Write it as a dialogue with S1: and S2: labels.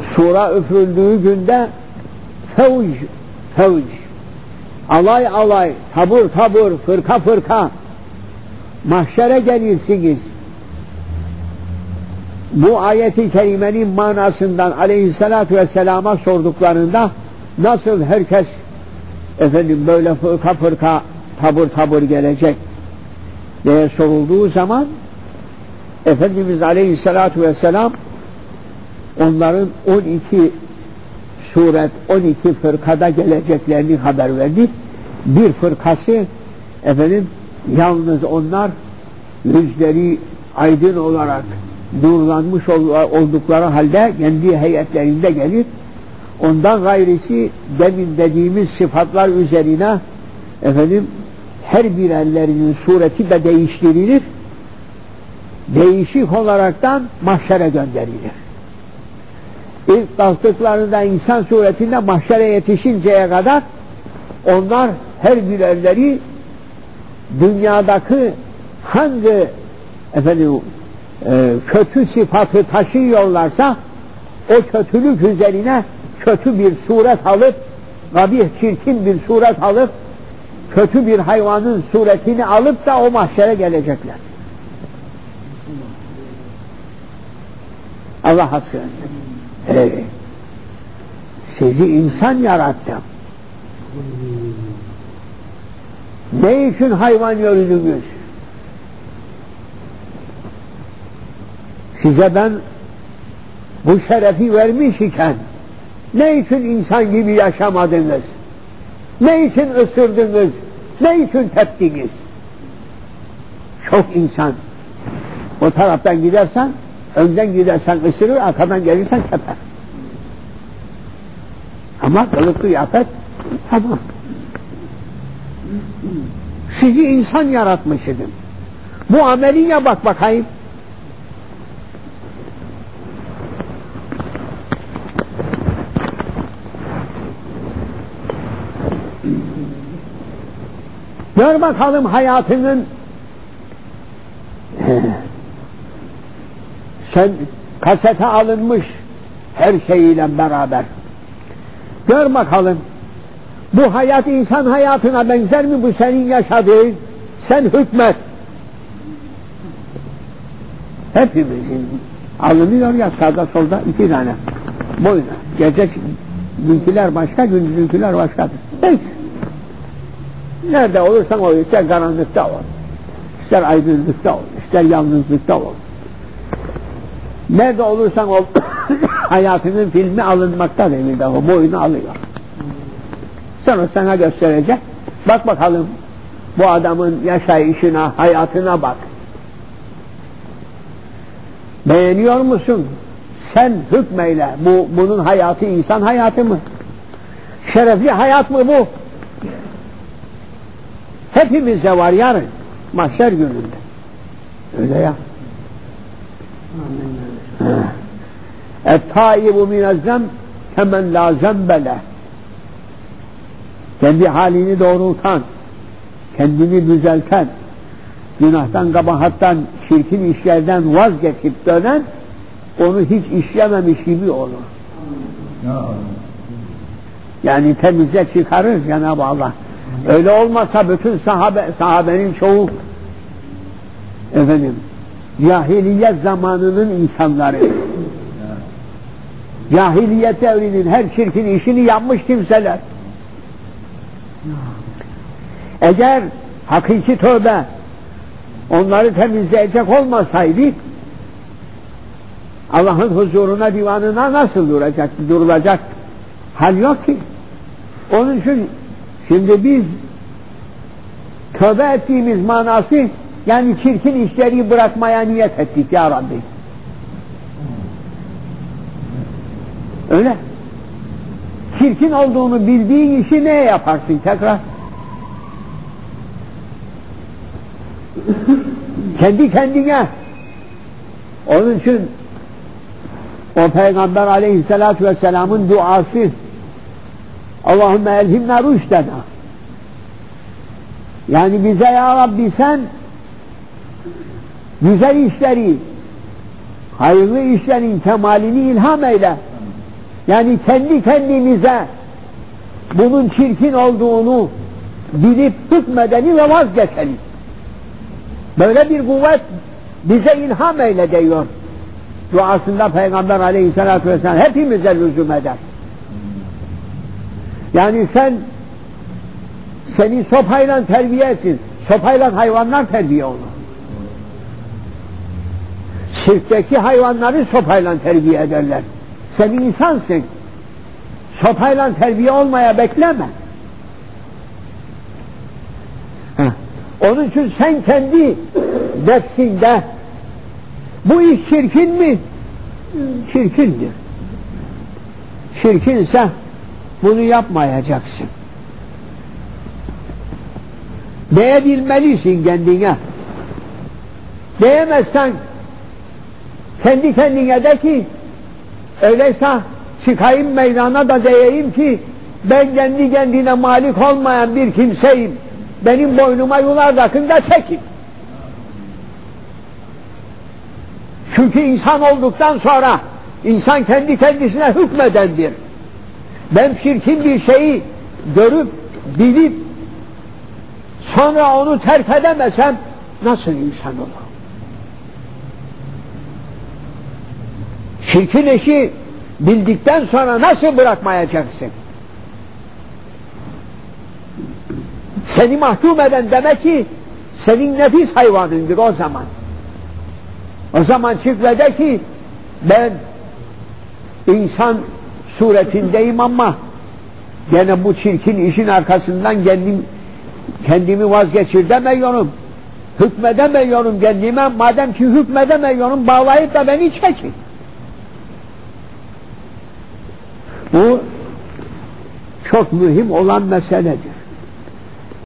S1: sura üfürüldüğü günde fevç, fevç, alay alay, tabur tabur, fırka fırka mahşere gelirsiniz. Bu ayeti kerimenin manasından aleyhissalatü vesselama sorduklarında nasıl herkes efendim böyle fırka fırka tabur tabur gelecek diye sorulduğu zaman Efendimiz Aleyhisselatü Vesselam onların 12 suret, 12 fırkada geleceklerini haber verdi. Bir fırkası efendim yalnız onlar yüzleri aydın olarak nurlanmış oldukları halde kendi heyetlerinde gelir. Ondan gayrisi demin dediğimiz sıfatlar üzerine efendim her bir ellerinin sureti de değiştirilir. Değişik olaraktan mahşere gönderilir. Kalktıklarında insan suretinde mahşere yetişinceye kadar onlar her bir dünyadaki hangi efendim e, kötü sıfatı taşıyorlarsa o kötülük üzerine kötü bir suret alıp gabih çirkin bir suret alıp kötü bir hayvanın suretini alıp da o mahşere gelecekler. Allah'a sığındım. Evet. Sizi insan yarattım. Ne için hayvan yürüdünüz? Size ben bu şerefi vermiş iken ne için insan gibi yaşamadınız? Ne için ısırdınız? Ne için teptiniz? Çok insan. O taraftan gidersen, önden gidersen ısırır, arkadan gelirsen teper. Ama kılık kıyafet tamam. Sizi insan yaratmış idim. Bu ameline bak bakayım. Gör bakalım hayatının sen kasete alınmış her şeyiyle beraber. Gör bakalım bu hayat insan hayatına benzer mi bu senin yaşadığın? Sen hükmet. Hepimizin alınıyor ya sağda solda iki tane boyuna. Gece dinkiler başka, gündüzünkiler başkadır. Peki. Nerede olursan ol, ister karanlıkta ol, ister aydınlıkta ol, ister yalnızlıkta ol. Nerede olursan ol, hayatının filmi alınmakta demirde o boyunu alıyor. Sonra sana gösterecek. Bak bakalım bu adamın yaşayışına, hayatına bak. Beğeniyor musun? Sen hükmeyle. Bu, bunun hayatı insan hayatı mı? Şerefli hayat mı bu? Hepimize var yarın. Mahşer gününde. Öyle ya. Et-taibu minezzem kemen la zembele. Kendi halini doğrultan, kendini düzelten, günahtan, kabahattan, çirkin işlerden vazgeçip dönen, onu hiç işlememiş gibi olur. Yani temize çıkarır Cenab-ı Allah. Öyle olmasa bütün sahabe, sahabenin çoğu efendim cahiliyet zamanının insanları cahiliyet devrinin her çirkin işini yapmış kimseler eğer hakiki tövbe onları temizleyecek olmasaydı Allah'ın huzuruna divanına nasıl duracak, durulacak hal yok ki. Onun için Şimdi biz tövbe ettiğimiz manası yani çirkin işleri bırakmaya niyet ettik ya Rabbi. Öyle. Çirkin olduğunu bildiğin işi ne yaparsın tekrar? Kendi kendine. Onun için o Peygamber aleyhissalatü vesselamın duası Allahümme elhimna rüştena. Yani bize ya Rabbi sen güzel işleri, hayırlı işlerin kemalini ilham eyle. Yani kendi kendimize bunun çirkin olduğunu bilip hükmedeni ve vazgeçelim. Böyle bir kuvvet bize ilham eyle diyor. Duasında Peygamber aleyhissalatü vesselam hepimize lüzum eder. Yani sen seni sopayla terbiye etsin. Sopayla hayvanlar terbiye olur. Şirkteki hayvanları sopayla terbiye ederler. Sen insansın. Sopayla terbiye olmaya bekleme. Heh. Onun için sen kendi nefsinde bu iş çirkin mi? Çirkindir. Çirkinse bunu yapmayacaksın. Diyebilmelisin kendine. Diyemezsen kendi kendine de ki öyleyse çıkayım meydana da diyeyim ki ben kendi kendine malik olmayan bir kimseyim. Benim boynuma yular takın da çekin. Çünkü insan olduktan sonra insan kendi kendisine hükmedendir. Ben çirkin bir şeyi görüp, bilip sonra onu terk edemesem nasıl insan olur? Çirkin işi bildikten sonra nasıl bırakmayacaksın? Seni mahkum eden demek ki senin nefis hayvanındır o zaman. O zaman çık ve de ki ben insan suretindeyim ama gene bu çirkin işin arkasından kendim, kendimi vazgeçir demiyorum. Hükmedemiyorum kendime. Madem ki hükmedemiyorum bağlayıp da beni çekin. Bu çok mühim olan meseledir.